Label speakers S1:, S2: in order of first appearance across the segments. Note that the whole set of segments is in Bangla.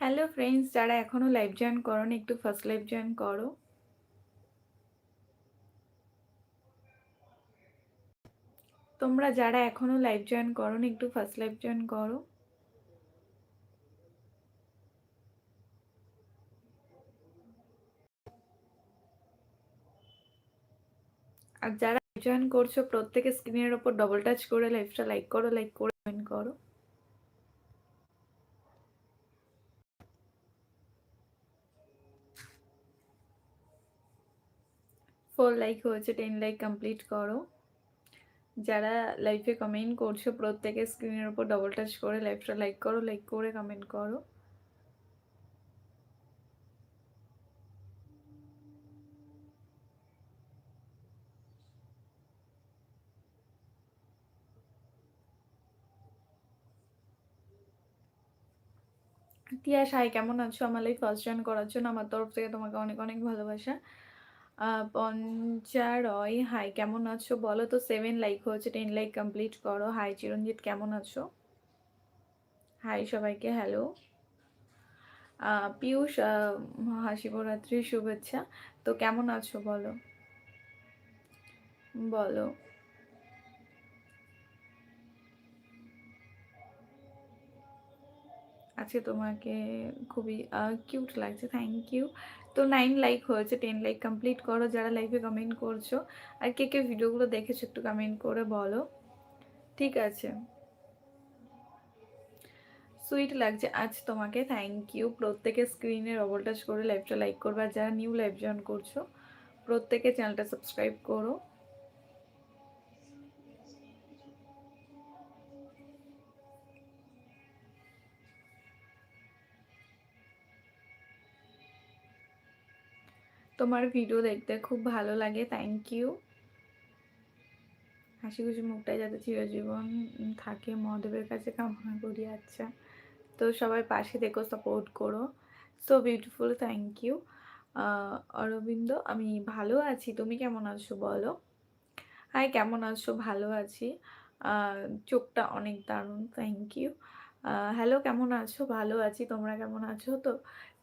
S1: হ্যালো ফ্রেন্ডস যারা এখনও লাইভ জয়েন করো একটু ফার্স্ট লাইভ জয়েন করো। তোমরা যারা এখনও লাইভ জয়েন করো একটু ফার্স্ট লাইভ জয়েন করো। আর যারা জয়েন করছ, প্রত্যেকে স্ক্রিনের ওপর ডবল টাচ করে লাইভটা লাইক করো লাইক করে জয়েন করো। ফোর লাইক হয়েছে টেন লাইক কমপ্লিট করো। যারা লাইফে কমেন্ট করছ প্রত্যেকে স্ক্রিনের উপর ডবল টাচ করে লাইফটা লাইক করো লাইক করে কমেন্ট করো। তিয়া সাই, কেমন আছো? আমার লাইফ ফার্স্ট জয়েন করার জন্য আমার তরফ থেকে তোমাকে অনেক অনেক ভালোবাসা। পঞ্চারয় হাই কেমন আছো? বলো তো সেভেন লাইক হয়েছে টেন লাইক কমপ্লিট করো। হাই চিরঞ্জিত, কেমন আছো? হাই সবাইকে হ্যালো পিয়ুষ মহাশিবরাত্রির শুভেচ্ছা। তো কেমন আছো, বলো? বলো। আজকে তোমাকে খুবই কিউট লাগছে থ্যাংক ইউ তো নাইন লাইক হয়েছে টেন লাইক কমপ্লিট করো, যারা লাইভে কমেন্ট করছ। আর কে কে ভিডিওগুলো দেখেছ একটু কমেন্ট করে বলো। ঠিক আছে। সুইট লাগছে, আজ তোমাকে থ্যাংক ইউ প্রত্যেকে স্ক্রিনের টাচ করে লাইভটা লাইক করবে, আর যারা নিউ লাইভ জয়েন করছ, প্রত্যেকে চ্যানেলটা সাবস্ক্রাইব করো। তোমার ভিডিও দেখতে খুব ভালো লাগে থ্যাংক ইউ হাসি খুশি মুখটাই যাতে চিরজীবন থাকে, মহাদেবের কাছে কামনা করি আচ্ছা। তো সবাই পাশে দেখো সাপোর্ট করো। So beautiful thank you Arabinda, আমি ভালো আছি, তুমি কেমন আছো বলো? হাই কেমন আছো? ভালো আছি। চোখটা অনেক দারুণ থ্যাংক ইউ হ্যালো কেমন আছো? ভালো আছি, তোমরা কেমন আছো? তো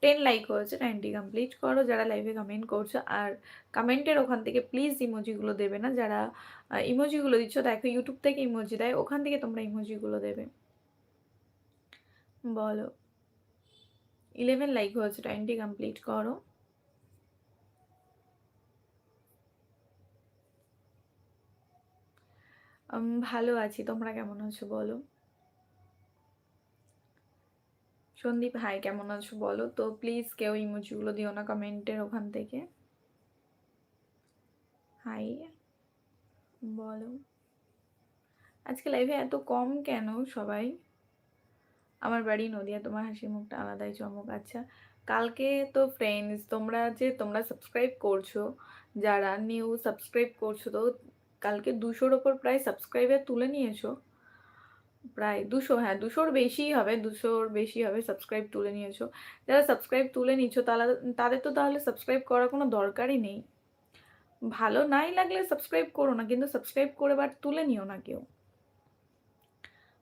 S1: টেন লাইক হয়েছে নাইনটি কমপ্লিট করো, যারা লাইভে কমেন্ট করছ। আর কমেন্টের ওখান থেকে প্লিজ ইমোজিগুলো দেবে না, যারা ইমোজিগুলো দিচ্ছ, দেখো ইউটিউব থেকে ইমোজি দেয়, ওখান থেকে তোমরা ইমোজিগুলো দেবে। বলো। ইলেভেন লাইক হয়েছে টোয়েন্টি কমপ্লিট করো। ভালো আছি, তোমরা কেমন আছো বলো? সন্দীপ হাই কেমন আছো বলো? তো প্লিজ কেউ ইমোজিগুলো দিও না কমেন্টের ওখান থেকে। হাই বলো। আজকে লাইভে এত কম কেন সবাই? আমার বাড়ি নদিয়া, তোমার হাসি মুখটা আলাদাই চমক। আচ্ছা কালকে তো ফ্রেন্ডস তোমরা যে তোমরা সাবস্ক্রাইব করছ, যারা নিউ সাবস্ক্রাইব করছ, তো কালকে দুশোর ওপর প্রায় সাবস্ক্রাইবার তুলে নিয়েছো। প্রায় দুশো হ্যাঁ দুশোর বেশিই হবে, দুশোর বেশি হবে সাবস্ক্রাইব তুলে নিয়েছো। যারা সাবস্ক্রাইব তুলে নিচ্ছ তারা তাদের তো তাহলে সাবস্ক্রাইব করার কোনো দরকারই নেই। ভালো নাই লাগলে সাবস্ক্রাইব করো না, কিন্তু সাবস্ক্রাইব করে বাট তুলে নিও না কেউ।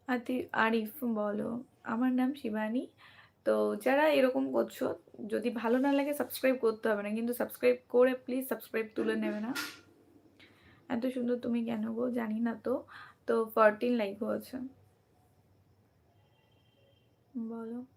S1: আতি, আরিফ বলো, আমার নাম শিবানী। তো যারা এরকম করছ, যদি ভালো না লাগে সাবস্ক্রাইব করতে হবে না, কিন্তু সাবস্ক্রাইব করে প্লিজ সাবস্ক্রাইব তুলে নেবে না। এত সুন্দর তুমি কেন গো? জানি না তো। তো ফরটিন লাইক হয়েছে। বলো।